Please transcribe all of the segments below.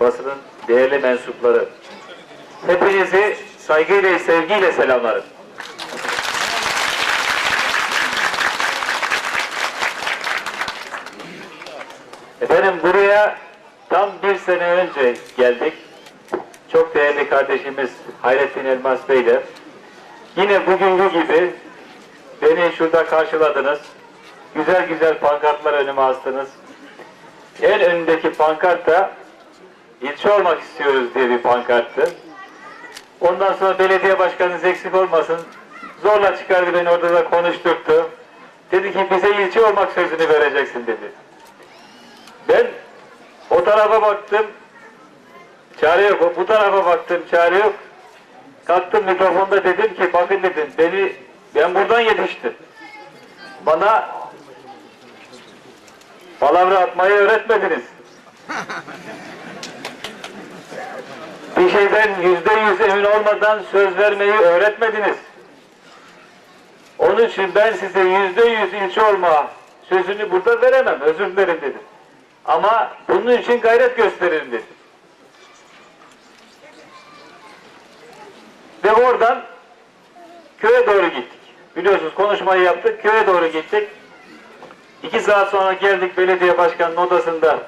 basının değerli mensupları. Hepinizi saygıyla, sevgiyle selamlarım. Efendim buraya tam bir sene önce geldik. Çok değerli kardeşimiz Hayrettin Elmas Bey de yine bugünkü gibi beni şurada karşıladınız. Güzel güzel pankartlar önüme astınız. En önündeki pankart da ilçe olmak istiyoruz diye bir pankarttı. Ondan sonra belediye başkanınız eksik olmasın. Zorla çıkardı beni orada da konuşturdu. Dedi ki bize ilçe olmak sözünü vereceksin dedi. Ben o tarafa baktım. Çare yok. Bu tarafa baktım. Çare yok. Kalktım mikrofonda dedim ki bakın dedim beni ben buradan yetiştim. Bana palavra atmayı öğretmediniz. Bir şeyden yüzde yüz emin olmadan söz vermeyi öğretmediniz. Onun için ben size yüzde yüz ilçe olma sözünü burada veremem. Özür dilerim dedim. Ama bunun için gayret gösteririm dedim. Ve oradan köye doğru gittik. Biliyorsunuz konuşmayı yaptık, köye doğru gittik. İki saat sonra geldik belediye başkanının odasında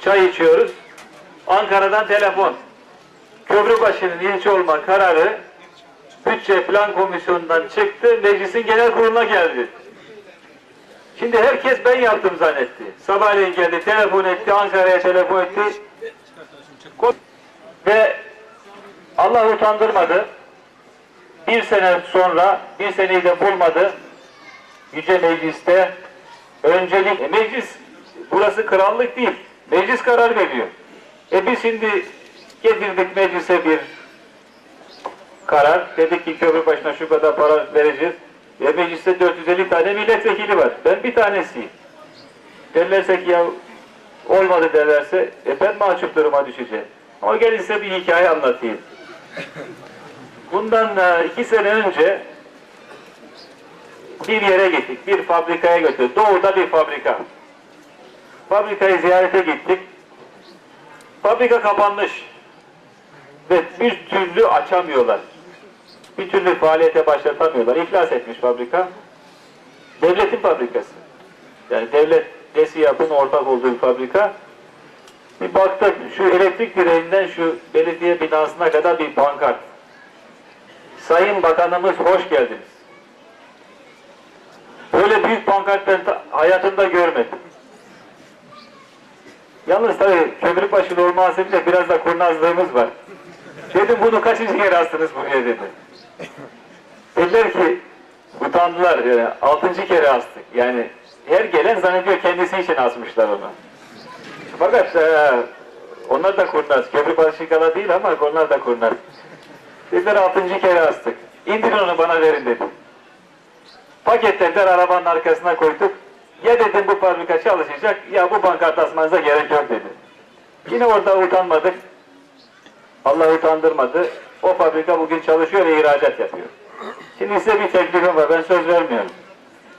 çay içiyoruz. Ankara'dan telefon. Köprübaşı'nın ilçe olma kararı bütçe plan komisyonundan çıktı, meclisin genel kuruluna geldi. Şimdi herkes ben yaptım zannetti. Sabahleyin geldi, telefon etti, Ankara'ya telefon etti. Ve Allah utandırmadı. Bir sene sonra, bir seneyi de bulmadı. Yüce Meclis'te öncelik, e, meclis burası krallık değil. Meclis karar veriyor. E biz şimdi getirdik meclise bir karar. Dedik ki köprü başına şu kadar para vereceğiz. Ve mecliste 450 tane milletvekili var. Ben bir tanesiyim. Derlerse ki ya olmadı derlerse e ben mahcup duruma düşeceğim. Ama gelin size bir hikaye anlatayım. Bundan e, iki sene önce bir yere gittik. Bir fabrikaya götürdük. Doğuda bir fabrika. Fabrikayı ziyarete gittik. Fabrika kapanmış. Ve bir türlü açamıyorlar. Bir türlü faaliyete başlatamıyorlar. İflas etmiş fabrika. Devletin fabrikası. Yani devlet yapın ortak olduğu bir fabrika. Bir baktık şu elektrik direğinden şu belediye binasına kadar bir pankart. Sayın Bakanımız hoş geldiniz. Böyle büyük pankart ben hayatımda görmedim. Yalnız tabii kömürbaşılı olma hasebiyle biraz da kurnazlığımız var. Dedim bunu kaçıncı kere astınız buraya dedi. Dediler ki utandılar yani altıncı kere astık. Yani her gelen zannediyor kendisi için asmışlar onu. Fakat e, onlar da kurnaz. Köprübaşı kadar değil ama onlar da kurnaz. Dediler altıncı kere astık. İndirin onu bana verin dedi. Paketlediler arabanın arkasına koyduk. Ya dedim bu fabrika çalışacak ya bu pankart asmanıza gerek yok dedi. Yine orada utanmadık. Allah utandırmadı. O fabrika bugün çalışıyor ve ihracat yapıyor. Şimdi size bir teklifim var. Ben söz vermiyorum.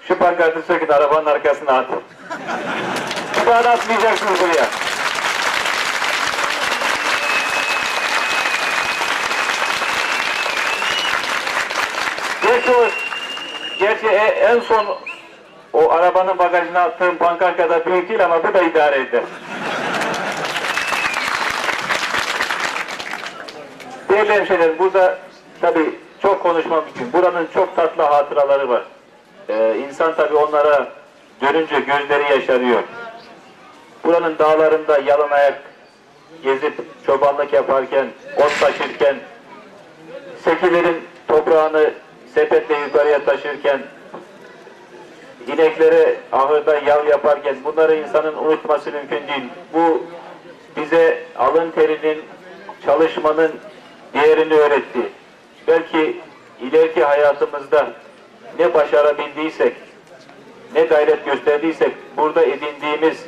Şu pankartı sökün arabanın arkasına atın. Bir daha da atmayacaksınız buraya. Gerçi, gerçi e- en son o arabanın bagajına attığım pankart kadar büyük değil ama bu da idare eder. Değerli hemşehrilerim burada tabii çok konuşmam için buranın çok tatlı hatıraları var. Ee, insan tabii onlara dönünce gözleri yaşarıyor. Buranın dağlarında yalın ayak gezip çobanlık yaparken, ot taşırken, sekilerin toprağını sepetle yukarıya taşırken, ineklere ahırda yav yaparken bunları insanın unutması mümkün değil. Bu bize alın terinin, çalışmanın değerini öğretti. Belki ileriki hayatımızda ne başarabildiysek, ne gayret gösterdiysek burada edindiğimiz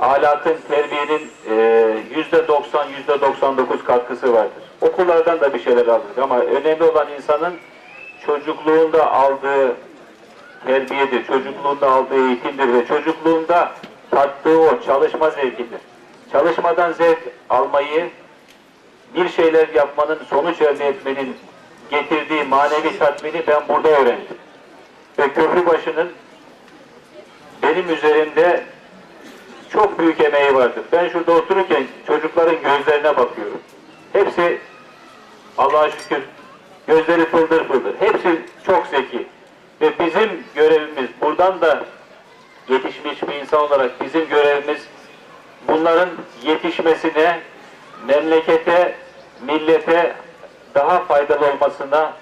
ahlakın, terbiyenin e, yüzde 90, yüzde 99 katkısı vardır. Okullardan da bir şeyler aldık ama önemli olan insanın çocukluğunda aldığı terbiyedir, çocukluğunda aldığı eğitimdir ve çocukluğunda tattığı o çalışma zevkidir. çalışmadan zevk almayı, bir şeyler yapmanın, sonuç elde etmenin getirdiği manevi tatmini ben burada öğrendim. Ve Köprübaşı'nın benim üzerimde çok büyük emeği vardır. Ben şurada otururken çocukların gözlerine bakıyorum. Hepsi Allah'a şükür gözleri fıldır fıldır. Hepsi çok zeki. Ve bizim görevimiz buradan da yetişmiş bir insan olarak bizim görevimiz bunların yetişmesine, memlekete, millete daha faydalı olmasına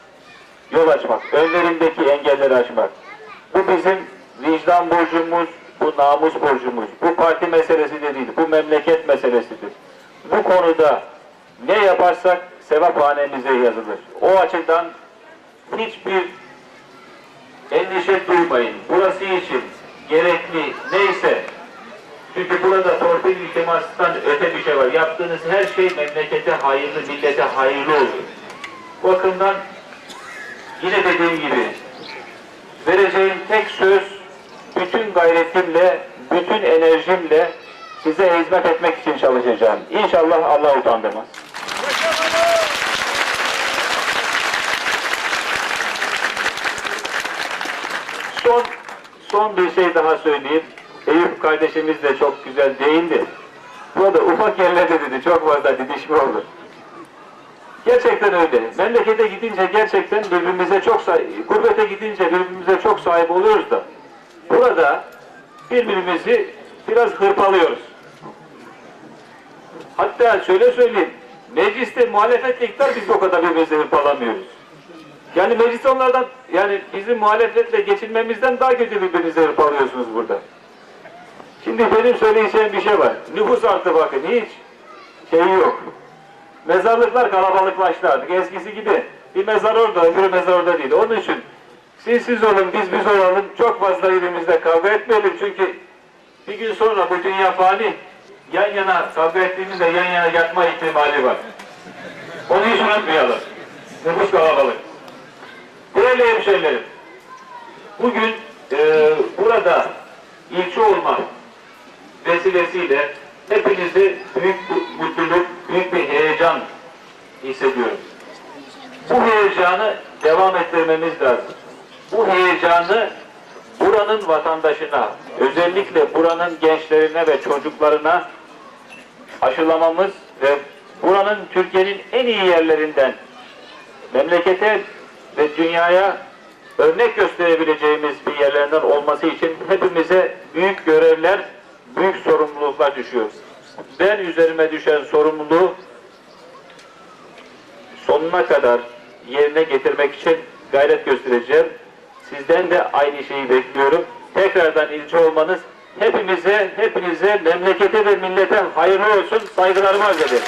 yol açmak, önlerindeki engelleri aşmak. Bu bizim vicdan borcumuz, bu namus borcumuz. Bu parti meselesi de değil, bu memleket meselesidir. Bu konuda ne yaparsak sevap hanemize yazılır. O açıdan hiçbir endişe duymayın. Burası için gerekli neyse çünkü burada torpil iltimasından öte bir şey var. Yaptığınız her şey memlekete hayırlı, millete hayırlı olur. Bu bakımdan yine dediğim gibi vereceğim tek söz bütün gayretimle, bütün enerjimle size hizmet etmek için çalışacağım. İnşallah Allah utandırmaz. Son son bir şey daha söyleyeyim. Eyüp kardeşimiz de çok güzel değindi. Burada ufak yerlerde dedi çok fazla didişme olur. Gerçekten öyle. Memlekete gidince gerçekten birbirimize çok sahip, gurbete gidince birbirimize çok sahip oluyoruz da burada birbirimizi biraz hırpalıyoruz. Hatta şöyle söyleyeyim, mecliste muhalefetle iktidar biz o kadar birbirimizi hırpalamıyoruz. Yani meclis onlardan, yani bizim muhalefetle geçinmemizden daha kötü birbirinizi hırpalıyorsunuz burada. Şimdi benim söyleyeceğim bir şey var. Nüfus arttı bakın, hiç şey yok. Mezarlıklar kalabalıklaştı artık eskisi gibi. Bir mezar orada, öbürü mezar orada değil. Onun için siz siz olun, biz biz olalım. Çok fazla birimizle kavga etmeyelim. Çünkü bir gün sonra bu dünya fani. Yan yana kavga ettiğimizde yan yana yatma ihtimali var. Onu hiç unutmayalım. Nüfus kalabalık. Değerli hemşehrilerim, bugün e, burada ilçe olma vesilesiyle hepinizi büyük mutluluk, büyük bir heyecan hissediyorum. Bu heyecanı devam ettirmemiz lazım. Bu heyecanı buranın vatandaşına, özellikle buranın gençlerine ve çocuklarına aşılamamız ve buranın Türkiye'nin en iyi yerlerinden memlekete ve dünyaya örnek gösterebileceğimiz bir yerlerinden olması için hepimize büyük görevler, büyük sorumluluklar düşüyor. Ben üzerime düşen sorumluluğu sonuna kadar yerine getirmek için gayret göstereceğim. Sizden de aynı şeyi bekliyorum. Tekrardan ilçe olmanız hepimize, hepinize, memlekete ve millete hayırlı olsun. Saygılarımı arz ederim.